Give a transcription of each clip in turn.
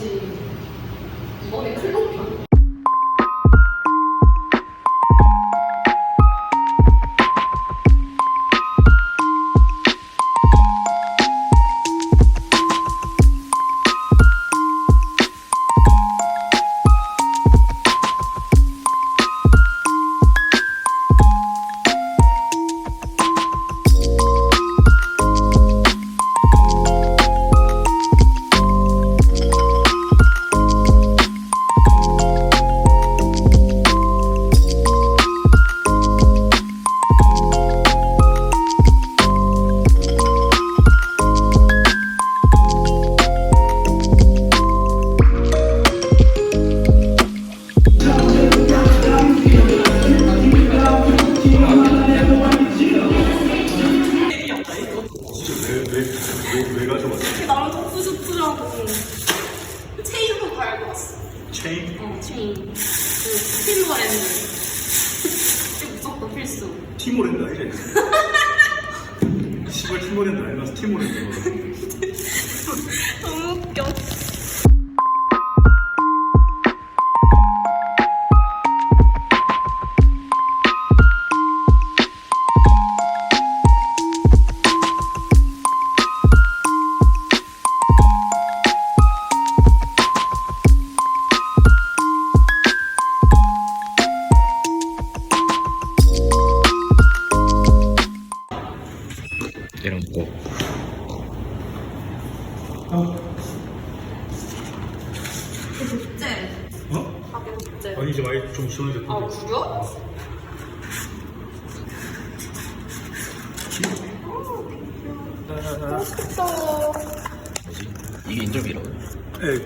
남자없이 이번에 클럽 편.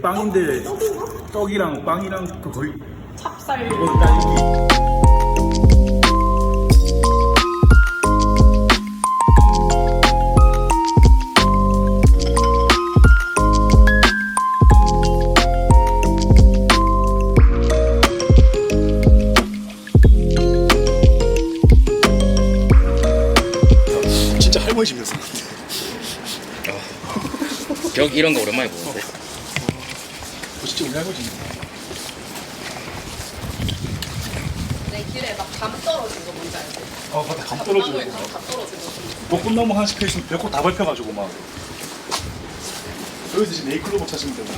빵인데 떡이랑 빵이랑 그 거의 찹쌀. 거의 딸기. 진짜 할머니 집에서 벽 이런 거 오랜만에 보는데. 진짜 집. 내 길에 막 감 떨어진 거 뭔지 알지? 아 맞다 감 떨어지고 나무에 감다 떨어진 거. 벚꽃나무 하나씩 펴있으면 벚꽃 다 밟혀가지고 막 여기서 이제 네이클로버 찾으면 되고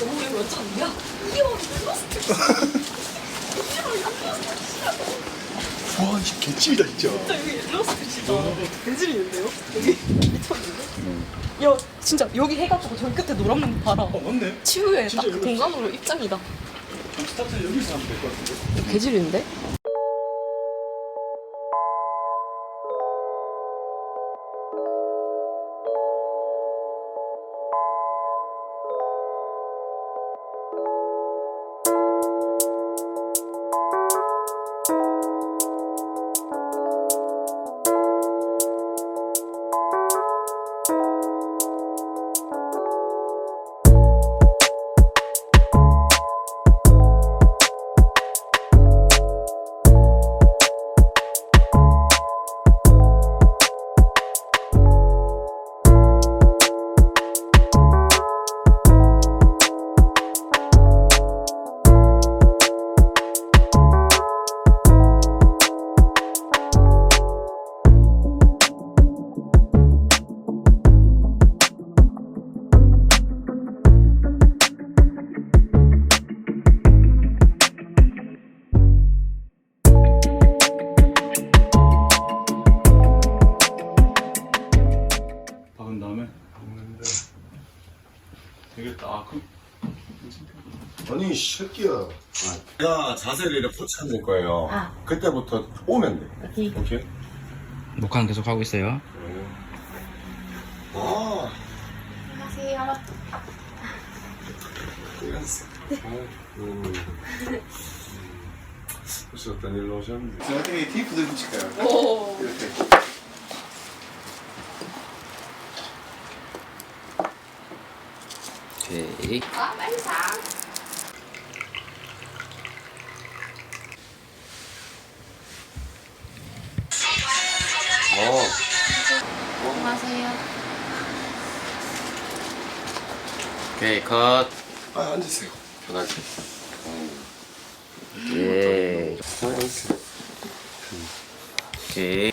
너무 왜 않냐? 이år 일러스트. 이월 일러스트. 와 이게 개찜이다 진짜. 진짜 여기 일러스트 진짜 개질이는데요? 여기 미쳤는데? 야 진짜 여기 해가지고 저기 끝에 노란 문 봐라. 어 맞네. 치우에 딱 진짜 그 공간으로 입장이다. 스타트 여기서 하면 될 것 같은데? 개질인데? 끼야 내가 자세를 이렇게 포착할 거예요 그때부터 오면 돼 오케이. 오케이? 녹화는 계속 하고 있어요. 아 안녕하세요. 벌써 어떤 일로 오셨는데 제가 어떻게 테이프도 붙일까요? 오. 이렇게 오케이. 아, 빨상. 어 오케이, 컷. 아, 앉으세요 편하게 예. 자 이렇게 오케이. 오케이.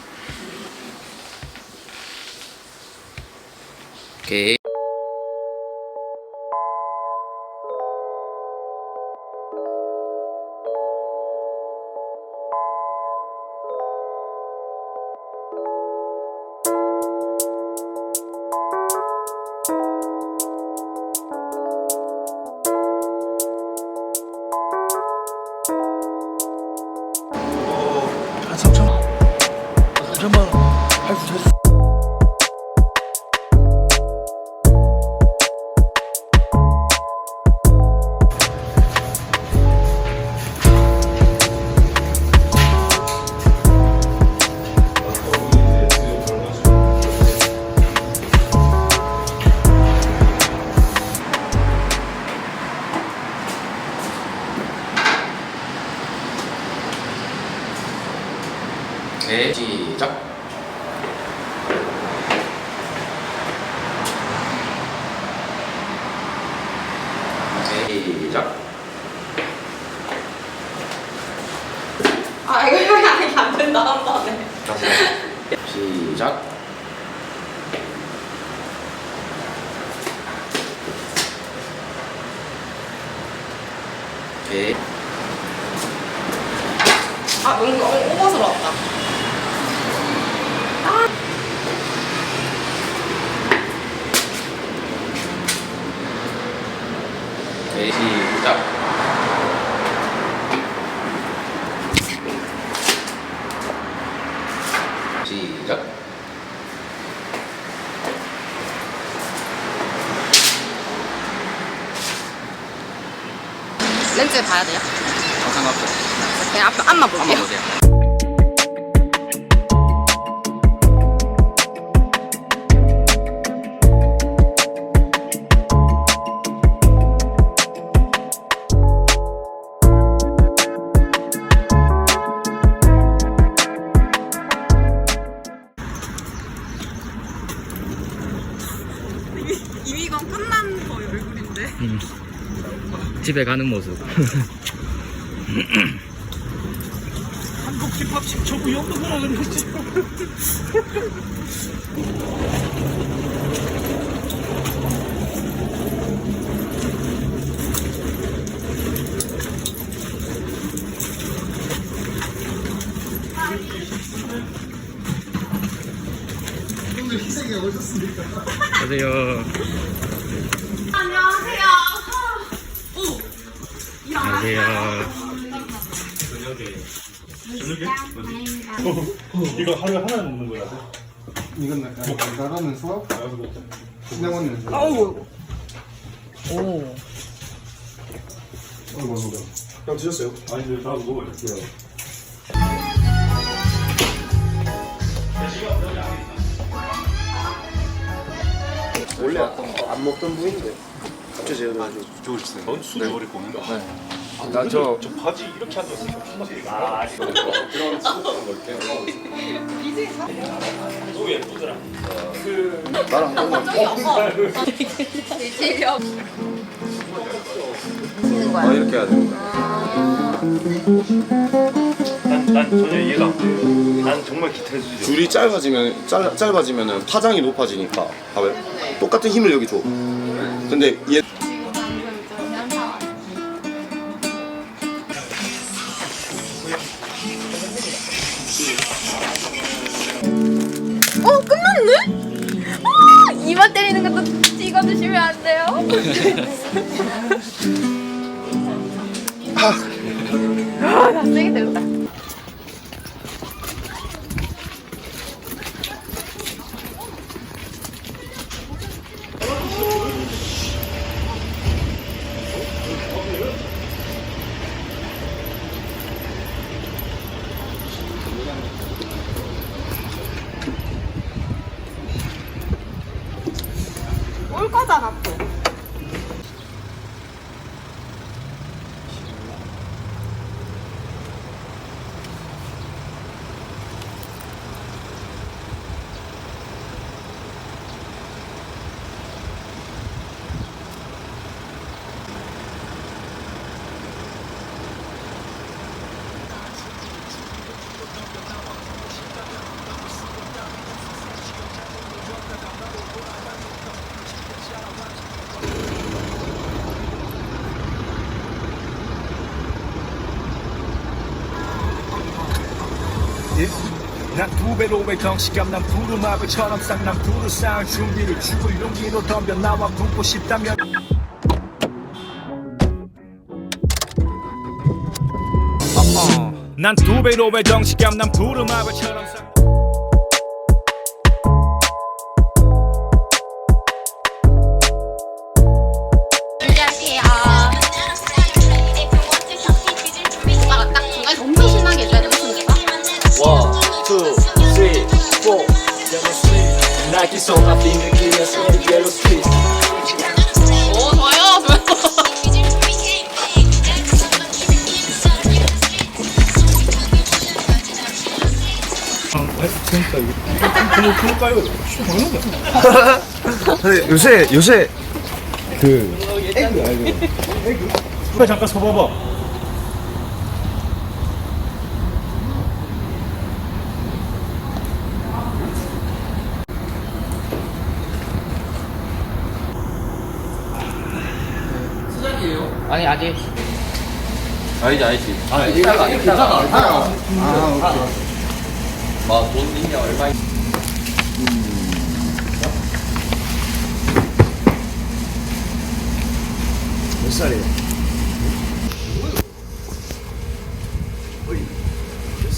오케이. 시작. 오케이. 시작. 아, 이거 형이 아니 안 된다, 한 번에. 다시. 시작. 오케이. 아, 너무 오- 오버스러웠다. 오케이. 시작. 시작. 렌즈 봐야 돼요? 어, 상관없어. 그냥 앞, 앞만 볼게요. 한번 보세요. 집에 가는 모습. 한국 힙합 10초 구역도구나 그러지. 안녕하세요. 안녕하세요. 안녕하세요. 이거 하루에 하나 먹는 거야. 이건 약간 달달하면서 신나는 냄새 어우. 오. 어이구 어이구 형 드셨어요? 아니, 근데 다 먹어요. 원래 안 먹던 부위인데 갑자기 제가 아주 좋으셨어요 넌 술을 버릴 거는가? 나저 저 바지 이렇게 앉아서 아, 들어가면 수도권 걸게요 너무 예쁘더라. 나랑 한번 재력. 아 이렇게 해야 됩니다 난, 난 전혀 이해가 안 돼. 난 정말 기태주의자. 줄이 짧아지면 짧, 짧아지면은 파장이 높아지니까 봐봐요 똑같은 힘을 여기 줘 근데 얘 어 끝났네? 아 이마 때리는 것도 드시면 안 돼요? 아, 나 세게 들었다. 올 거잖아 또. 왜 정식감 난 푸르마블처럼 쌍난 쌓은 준비를 죽을 용기로 덤벼 나와 붙고 싶다면 난 두 배로 왜 정식감 난 푸르마블처럼 쌍 근데 요새 요새 그래 잠깐 서봐봐 아니 아직 아니지, 아니지. 아, 이따가, 이따가. 아, 오케이. 막, 돈 있냐, 얼마 있냐. 몇 살이에요? 몇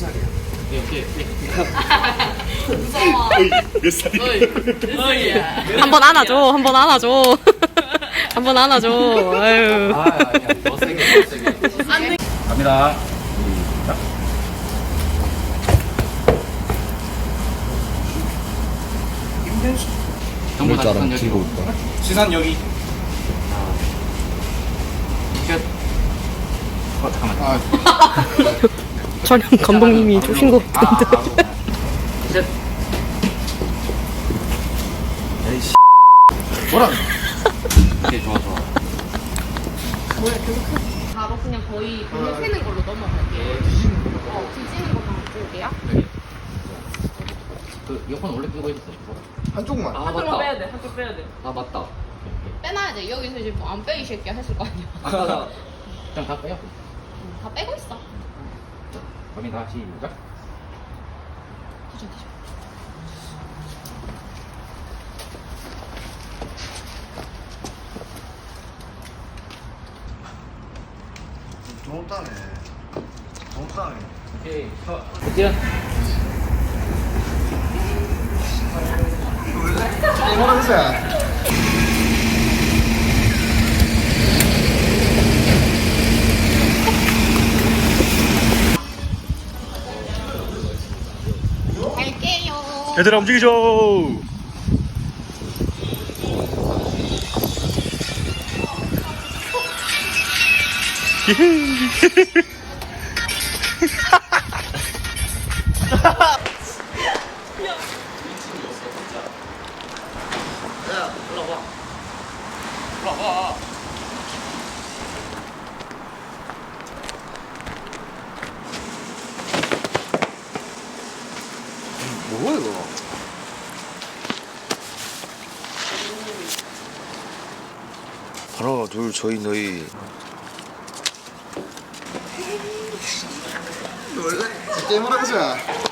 살이야? 몇 살이야? 한번 안아줘, 한번 안아줘. 한번 안아줘. 아유. 아, 아니야. 더 세게. 갑니다 정보 다 시선 여기 시선 여기 어, 잠깐만 촬영 감독님이 주신 거 같은데. 셋 오케이 좋아 좋아 바로 그냥 거의 그냥 세는 걸로 넘어갈게요. 어, 뒤지는 것만 찍을게요. 그 이어폰 원래 끼고 있었어 한쪽만. 아 맞다 빼야 돼, 한쪽 빼야 돼. 아 맞다 빼놔야 돼. 여기서 이제 뭐안 빼이 새끼야 했을 거 아니야. 아 그냥 다 빼요 다 빼고 있어. 갑니다 시작 뒤져, 뒤져. 좋다네. 좋다네. 오케이 그치? 뭐라 그래? 갈 얘들아 움직이죠. 뭐야 이거? 하나 둘 저희 너희. 놀래 게임 하라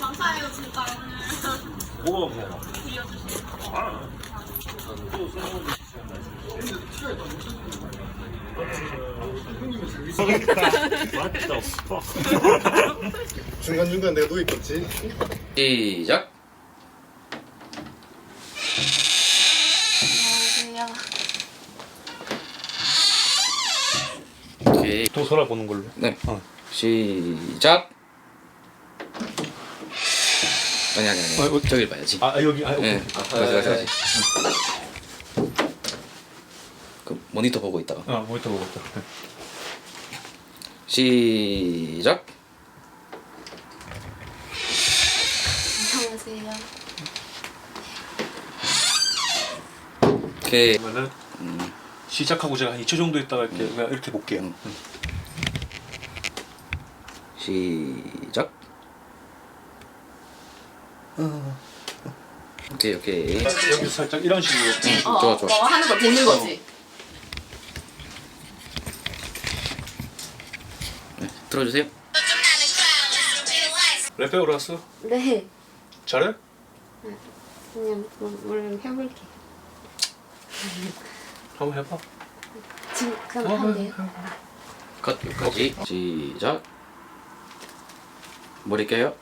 감사해요 진짜 오늘. 중간중간 내가 누워 있겠지? 시작. 오케이. 동서라 보는 걸로. 네. 시작. 아니 아니 아니. 어, 어, 저길 봐야지. 아 여기 아 네. 오케이. 가지 가지 가지. 그 모니터 보고 있다가. 아 모니터 보고 있다. 시작. 안녕하세요. 오케이. 그러면은 시작하고 제가 한 2초 정도 있다가 이렇게 그냥 이렇게 볼게요. 음. 시작. 오케이 오케이. 여기 살짝 이런 식으로. 응, 좋아 좋아. 어, 하는 걸 보는 거지. 네, 들어주세요. 랩 배우러 왔어? 네. 잘해? 그냥 물론 해볼게. 한번 해봐. 지금 그럼 어, 한대요. 컷 여기까지. 시작. 머리 깨요.